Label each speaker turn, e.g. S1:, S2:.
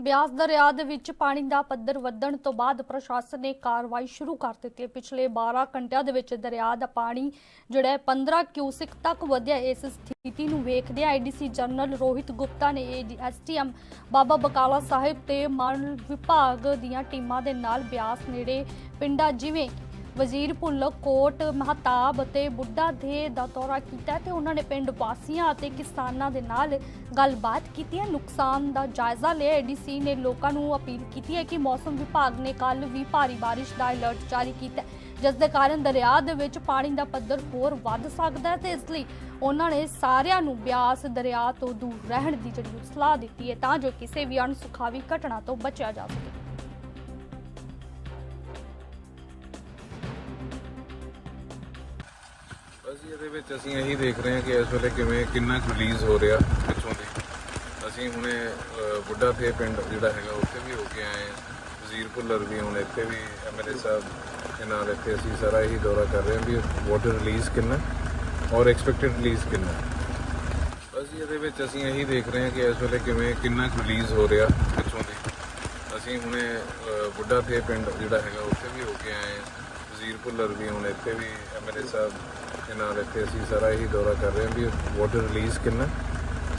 S1: ਬਿਆਸ ਦਰਿਆ ਦੇ ਵਿੱਚ ਪਾਣੀ ਦਾ ਪੱਧਰ ਵਧਣ ਤੋਂ ਬਾਅਦ ਪ੍ਰਸ਼ਾਸਨ ਨੇ ਕਾਰਵਾਈ ਸ਼ੁਰੂ ਕਰ ਦਿੱਤੀ ਹੈ। ਪਿਛਲੇ 12 ਘੰਟਿਆਂ ਦੇ ਵਿੱਚ ਦਰਿਆ ਦਾ ਪਾਣੀ ਜਿਹੜਾ ਹੈ 15 ਕਿਊਸਿਕ ਤੱਕ ਵਧਿਆ। ਇਸ ਸਥਿਤੀ ਨੂੰ ਵੇਖਦੇ ਆਈਡੀਸੀ ਜਨਰਲ ਰੋਹਿਤ ਗੁਪਤਾ ਨੇ ਐਸਟੀਐਮ ਬਾਬਾ ਬਕਾਲਾ ਸਾਹਿਬ ਤੇ ਮਾਨ ਵਿਭਾਗ ਦੀਆਂ ਟੀਮਾਂ ਦੇ ਨਾਲ ਬਿਆਸ ਨੇੜੇ ਪਿੰਡਾਂ ਜਿਵੇਂ ਵਜ਼ੀਰ ਭੁੱਲ ਕੋਟ, ਮਹਤਾਬ ਅਤੇ ਬੁੱਢਾ ਦੇ ਦਾ ਦੌਰਾ ਕੀਤਾ ਤੇ ਉਹਨਾਂ ਨੇ ਪਿੰਡ ਵਾਸੀਆਂ ਅਤੇ ਕਿਸਾਨਾਂ ਦੇ ਨਾਲ ਗੱਲਬਾਤ ਕੀਤੀ ਹੈ। ਨੁਕਸਾਨ ਦਾ ਜਾਇਜ਼ਾ ਲਿਆ। ਏਡੀਸੀ ਨੇ ਲੋਕਾਂ ਨੂੰ ਅਪੀਲ ਕੀਤੀ ਹੈ ਕਿ ਮੌਸਮ ਵਿਭਾਗ ਨੇ ਕੱਲ ਵੀ ਭਾਰੀ ਬਾਰਿਸ਼ ਦਾ ਅਲਰਟ ਜਾਰੀ ਕੀਤਾ ਜਿਸ ਦੇ ਕਾਰਨ ਦਰਿਆ ਦੇ ਵਿੱਚ ਪਾਣੀ ਦਾ ਪੱਧਰ ਹੋਰ ਵੱਧ ਸਕਦਾ ਹੈ ਤੇ ਇਸ ਲਈ ਉਹਨਾਂ ਨੇ ਸਾਰਿਆਂ ਨੂੰ ਬਿਆਸ ਦਰਿਆ ਤੋਂ ਦੂਰ ਰਹਿਣ ਦੀ ਜਿਹੜੀ ਸਲਾਹ ਦਿੱਤੀ ਹੈ, ਤਾਂ ਜੋ ਕਿਸੇ ਵੀ ਅਣਸੁਖਾਵੀ ਘਟਨਾ ਤੋਂ ਬਚਿਆ ਜਾ ਸਕੇ।
S2: ਅਸੀਂ ਇਹਦੇ ਵਿੱਚ ਅਸੀਂ ਇਹੀ ਦੇਖ ਰਹੇ ਹਾਂ ਕਿ ਇਸ ਵੇਲੇ ਕਿਵੇਂ, ਕਿੰਨਾ ਰਿਲੀਜ਼ ਹੋ ਰਿਹਾ ਪਿੱਛੋਂ ਦੀ। ਅਸੀਂ ਹੁਣੇ ਬੁੱਢਾ ਫੇ ਪਿੰਡ ਜਿਹੜਾ ਹੈਗਾ, ਉੱਥੇ ਵੀ ਹੋ ਕੇ ਆਏ ਹਾਂ। ਵਜ਼ੀਰ ਭੁੱਲਰ ਵੀ ਹੁਣ ਇੱਥੇ ਵੀ ਐਮਐਲਏ ਸਾਹਿਬ ਦੇ ਨਾਲ ਇੱਥੇ ਅਸੀਂ ਸਾਰਾ ਇਹੀ ਦੌਰਾ ਕਰ ਰਹੇ ਹਾਂ ਵੀ ਵਾਟਰ ਰਿਲੀਜ਼ ਕਿੰਨਾ ਔਰ ਐਕਸਪੈਕਟਡ ਰਿਲੀਜ਼ ਕਿੰਨਾ। ਅਸੀਂ ਇਹਦੇ ਵਿੱਚ ਅਸੀਂ ਇਹੀ ਦੇਖ ਰਹੇ ਹਾਂ ਕਿ ਇਸ ਵੇਲੇ ਕਿਵੇਂ, ਕਿੰਨਾ ਰਿਲੀਜ਼ ਹੋ ਰਿਹਾ ਪਿੱਛੋਂ ਦੀ। ਅਸੀਂ ਹੁਣੇ ਬੁੱਢਾ ਫੇ ਪਿੰਡ ਜਿਹੜਾ ਹੈਗਾ, ਉੱਥੇ ਵੀ ਹੋ ਕੇ ਆਏ ਹਾਂ। ਵਜ਼ੀਰ ਭੁੱਲਰ ਵੀ ਹੁਣ ਇੱਥੇ ਵੀ ਐਮਐਲਏ ਸਾਹਿਬ ਦੇ ਨਾਲ ਇੱਥੇ ਅਸੀਂ ਸਾਰਾ ਇਹੀ ਦੌਰਾ ਕਰ ਰਹੇ ਹਾਂ ਵੀ ਵਾਟਰ ਰਿਲੀਜ਼ ਕਿੰਨਾ